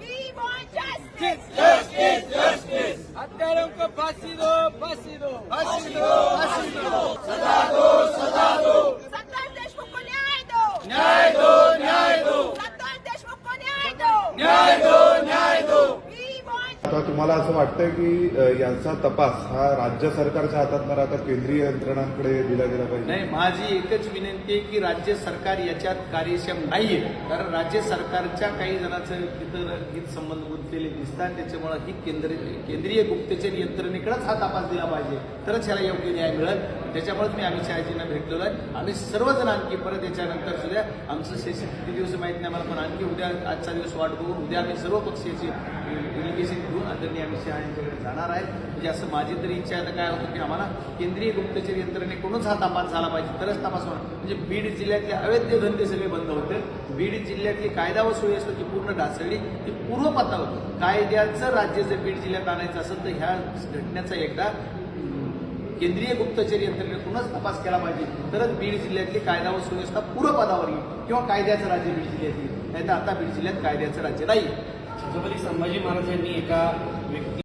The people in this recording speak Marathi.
We want justice. Justice justice हत्यारों को फांसी दो आता तुम्हाला असं वाटतं की यांचा तपास हा राज्य सरकारच्या हातात न राहता केंद्रीय यंत्रणांकडे दिला गेला पाहिजे? नाही माझी एकच विनंती आहे की राज्य सरकार याच्यात कार्यक्षम नाहीये. कारण राज्य सरकारच्या काही जणांचं तिथं हित संबंध गुंतलेले दिसतात. त्याच्यामुळे ही केंद्रीय केंद्रीय गुप्तचर यंत्रणेकडेच हा तपास दिला पाहिजे. तरच ह्याला योग्य न्याय मिळेल. त्याच्यामुळेच मी अमित शहाजींना भेटलेलो आहे. आम्ही सर्वजण आणखी परत याच्यानंतर सुद्धा आमचं सेशन किती दिवस माहीत नाही मला पण आणखी उद्या आजचा दिवस वाट बघून उद्या आम्ही सर्व पक्षाची डेलिगेशन घेऊन आदरणीय अमित शहा यांच्याकडे जाणार आहेत म्हणजे असं माझी तरी इच्छा आहे. आता काय होतं की आम्हाला केंद्रीय गुप्तचर यंत्रणेकडूनच हा तपास झाला पाहिजे. तरच तपास होणार. म्हणजे बीड जिल्ह्यातले अवैध धंदे सगळे बंद होते. बीड जिल्ह्यातली कायदा व सुव्यवस्था ती पूर्ण ढासळली. ती पूर्वपथावर कायद्याचं राज्य जर बीड जिल्ह्यात आणायचं असेल तर ह्या घटनेचा एकदा केंद्रीय गुप्तचर यंत्रणेकडूनच तपास केला पाहिजे. तरच बीड जिल्ह्यातली कायदा व सुव्यवस्था पूर्वपदावर येईल किंवा कायद्याचं राज्य बीड जिल्ह्यात येईल. नाही तर आता बीड जिल्ह्यात कायद्याचं राज्य नाही. छत्रपती संभाजी महाराजांनी एका व्यक्ती